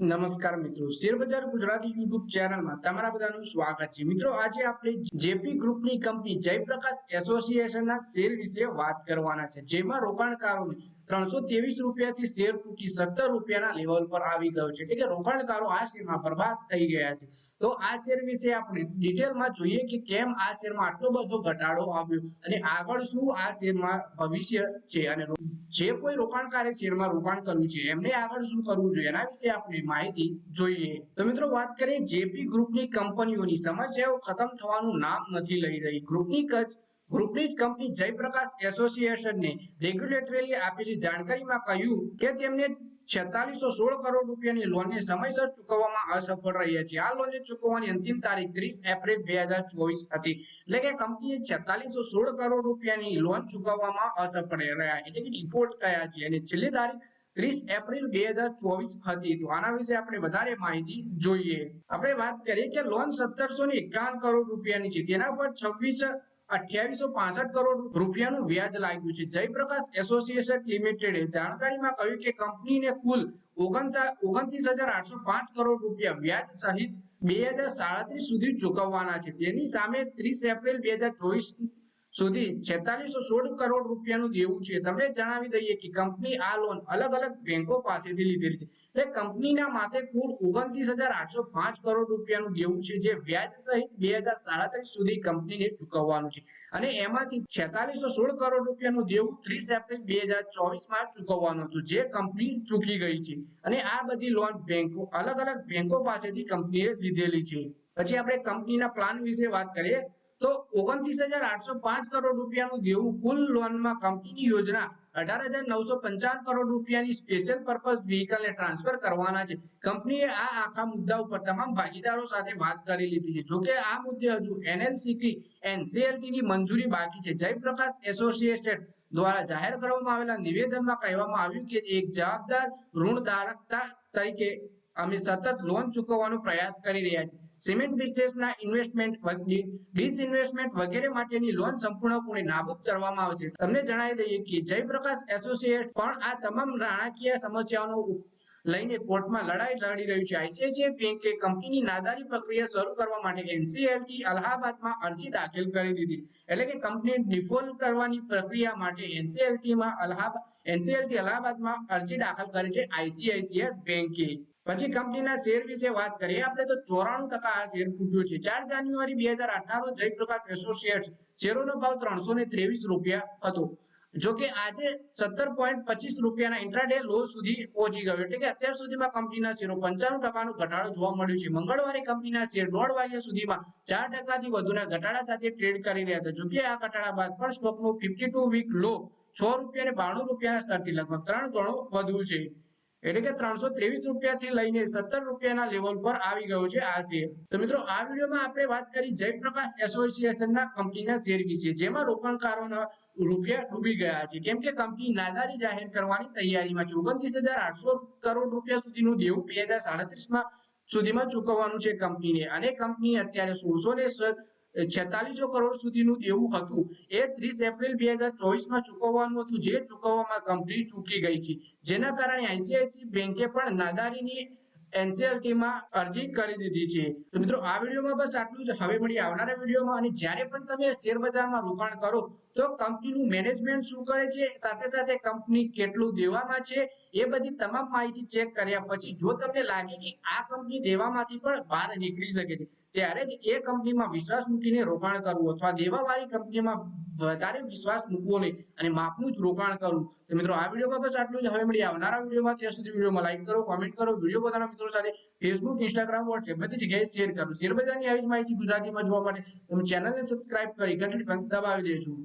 નમસ્કાર મિત્રો. શેરબજાર ગુજરાતી યુટ્યુબ ચેનલમાં તમારા બધાનું સ્વાગત છે. મિત્રો, આજે આપણે જેપી ગ્રુપની કંપની જયપ્રકાશ એસોસિએશનના શેર વિશે વાત કરવાના છે, જેમાં રોકાણકારોને ત્રણસો ત્રેવીસ રૂપિયાથી શેર તૂટી સત્તર રૂપિયાના લેવલ પર આવી ગયો છે. એટલે કે રોકાણકારો આ શેરમાં બરબાદ થઈ ગયા છે. તો આ શેર વિશે આપણે ડિટેલમાં જોઈએ કે કેમ આ શેરમાં આટલો બધો ઘટાડો આવ્યો અને આગળ શું આ શેરમાં ભવિષ્ય છે? અને જે કોઈ રોકાણકારે શેરમાં રોકાણ કરવું છે, એમને આગળ શું કરવું જોઈએ? એના વિશે આપણે માહિતી જોઈએ. તો મિત્રો, વાત કરીએ જેપી ગ્રુપની કંપનીઓની. સમસ્યાઓ ખતમ થવાનું નામ નથી લઈ રહી. ગ્રુપની કચ્છ ગ્રુપની જ કંપની જયપ્રકાશ એસોસિએશનને રેગ્યુલેટરી આપેલી જાણકારીમાં કહ્યું કે તેમને છેતાલીસો સોળ કરોડ રૂપિયાની લોનને સમયસર ચૂકવવામાં અસફળ રહ્યા છે. આ લોનને ચૂકવવાની અંતિમ તારીખ ત્રીસ એપ્રિલ બે હજાર ચોવીસ હતી. એટલે કે કંપનીએ છેતાલીસો સોળ કરોડ રૂપિયાની લોન ચૂકવવામાં અસફળ રહ્યા. એટલે કે ડિફોલ્ટ થયા છે. અને છેલ્લી તારીખ ત્રીસ એપ્રિલ બે હજાર ચોવીસ હતી. તો આના વિશે આપણે વધારે માહિતી જોઈએ. આપણે વાત કરીએ કે લોન સત્તરસો ને એકાવન કરોડ રૂપિયાની છે. તેના પર છવ્વીસ અઠ્યાવીસો પાસઠ કરોડ રૂપિયાનું વ્યાજ લાગ્યું છે. જયપ્રકાશ એસોસિએશન લિમિટેડે જાણકારીમાં કહ્યું કે કંપનીને કુલ ઓગણત્રીસ હજાર આઠસો પાંચ કરોડ રૂપિયા વ્યાજ સહિત બે હજાર સાડત્રીસ સુધી ચૂકવવાના છે. તેની સામે ત્રીસ એપ્રિલ બે હજાર ચોવીસ સુધી છેતાલીસો સોળ કરોડ રૂપિયાનું દેવું છે. તમને જણાવી દઈએ કે કંપની આ લોન અલગ અલગ બેંકો પાસેથી લીધેલી છે. એટલે કંપનીના માથે કુલ ઓગણત્રીસ હજાર આઠસો પાંચ કરોડ રૂપિયાનું દેવું છે જે વ્યાજ સહિત બે હજાર સાડત્રીસ સુધી કંપનીને ચૂકવવાનું છે. અને એમાંથી છેતાલીસો સોળ કરોડ રૂપિયાનું દેવું ત્રીસ એપ્રિલ બે હજાર ચોવીસમાં ચૂકવવાનું હતું, જે કંપની ચૂકી ગઈ છે. અને આ બધી લોન બેંકો, અલગ અલગ બેંકો પાસેથી કંપનીએ લીધેલી છે. પછી આપણે કંપનીના પ્લાન વિશે વાત કરીએ. તો ઓગણત્રીસ હજાર આઠસો પાંચ કરોડ રૂપિયાનું દેવું કુલ લોનમાં કંપનીની યોજના અઢાર હજાર નવસો પંચાવન કરોડ રૂપિયાની સ્પેશિયલ પર્પઝ વ્હીકલને ટ્રાન્સફર કરવાના છે. કંપનીએ આ આખા મુદ્દા ઉપર તમામ ભાગીદારો સાથે વાત કરી લીધી છે. જોકે આ મુદ્દે હજુ એનએલસીટી એનસીએલટી ની મંજૂરી બાકી છે. જયપ્રકાશ એસોસિએટેડ દ્વારા જાહેર કરવામાં આવેલા નિવેદનમાં કહેવામાં આવ્યું કે એક જવાબદાર ઋણધારકતા તરીકે અમે સતત લોન ચૂકવવાનો પ્રયાસ કરી રહ્યા છીએ. સિમેન્ટ બિઝનેસના ઇન્વેસ્ટમેન્ટ ડિસઇન્વેસ્ટમેન્ટ વગેરે માટેની લોન સંપૂર્ણપણે નાબૂદ કરવામાં આવશે. તમને જણાવી દઈએ કે જયપ્રકાશ એસોસિએટ પણ આ તમામ નાણાકીય સમસ્યાઓનો લઈને કોર્ટમાં લડાઈ લડી રહ્યું છે. આઈસીઆઈસીઆઈ બેંકે કંપનીની નાદારી પ્રક્રિયા શરૂ કરવા માટે એનસીએલટી અલ્હાબાદમાં અરજી દાખલ કરી દીધી. એટલે કે કંપની ડિફોલ્ટ કરવાની પ્રક્રિયા માટે એનસીએલટીમાં અલ્હાબાદ એનસીએલટી અલ્હાબાદમાં અરજી દાખલ કરી છે આઈસીઆઈસીઆઈ બેંકે. પછી કંપનીના શેર વિશે વાત કરીએ. આપણે તો ચોરાણું ટકા આ શેર ફૂટ્યો છે. ચાર જાન્યુઆરી બે હજાર અઢાર જયપ્રકાશ એસોસિએટ્સ શેરોનો ભાવ ત્રણસો ને ત્રેવીસ રૂપિયા હતો. જો કે આજે સત્તર પોઈન્ટ પચીસ રૂપિયાના ઇન્ટ્રાડે લો સુધી પહોંચી ગયો એટલે કે અત્યાર સુધીમાં કંપનીના શેરો પંચાણું ટકાનો ઘટાડો જોવા મળ્યો છે. મંગળવારે કંપનીના શેર દોઢ વાગ્યા સુધીમાં ચાર ટકાથી વધુના ઘટાડા સાથે ટ્રેડ કરી રહ્યા હતા જોકે આ ઘટાડા બાદ પણ સ્ટોકનો ફિફ્ટી વીક લો છ રૂપિયા અને બાણું રૂપિયાના સ્તરથી લગભગ ત્રણ ગણો વધુ છે. એટલે કે ત્રણસો ત્રેવીસ રૂપિયાથી લઈને સત્તર રૂપિયાના લેવલ પર આવી ગયો છે આ શેર તો મિત્રો, આ વિડીયોમાં આપણે વાત કરી જયપ્રકાશ એસોસિએશનના કંપનીના શેર વિશે, જેમાં રોકાણકારોના રૂપિયા ડૂબી ગયા છે. કેમ કે કંપની નાદારી જાહેર કરવાની તૈયારીમાં છે. ઓગણત્રીસ હજાર આઠસો કરોડ રૂપિયા સુધીનું દેવું બે હજાર સાડત્રીસમાં સુધીમાં ચૂકવવાનું છે કંપનીને અને કંપની અત્યારે સોળસો ને છેતાલીસો કરોડ સુધીનું દેવું હતું. એ ત્રીસ એપ્રિલ બે હજાર ચોવીસમાં ચૂકવવાનું હતું. જે ચૂકવવામાં કંપની ચૂકી ગઈ છે. જેના કારણે આઈસીઆઈસી બેંકે પણ નાદારીની એનસીએલટીમાં અરજી કરી દીધી છે. તો મિત્રો, આ વિડીયોમાં બસ આટલું જ. હવે મળી આવનારા વિડીયોમાં. અને જ્યારે પણ તમે શેર રોકાણ કરો, તો કંપનીનું મેનેજમેન્ટ શું કરે છે? સાથે સાથે કંપની કેટલું દેવામાં છે? એ બધી તમામ માહિતી ચેક કર્યા પછી જો તમને લાગે કે આ કંપની દેવામાંથી પણ બહાર નીકળી શકે છે, ત્યારે જ એ કંપનીમાં વિશ્વાસ મૂકીને રોકાણ કરવું અથવા દેવાવાળી કંપનીમાં વધારે વિશ્વાસ મૂકવો નહીં અને માપનું જ રોકાણ કરવું. તો મિત્રો, આ વિડીયોમાં બસ આટલું જ. હવે મળી આવનારા વિડીયોમાં. ત્યાં સુધી વિડીયોમાં લાઈક કરો કોમેન્ટ કરો. વીડિયો પોતાના મિત્રો સાથે ફેસબુક ઇન્સ્ટાગ્રામ વોટ્સએપ બધી જગ્યાએ શેર કરો. શેર બજારની આવી જ માહિતી ગુજરાતીમાં જોવા માટે. તમે ચેનલને સબસ્ક્રાઇબ કરી ઘંટડી દબાવી દેજો.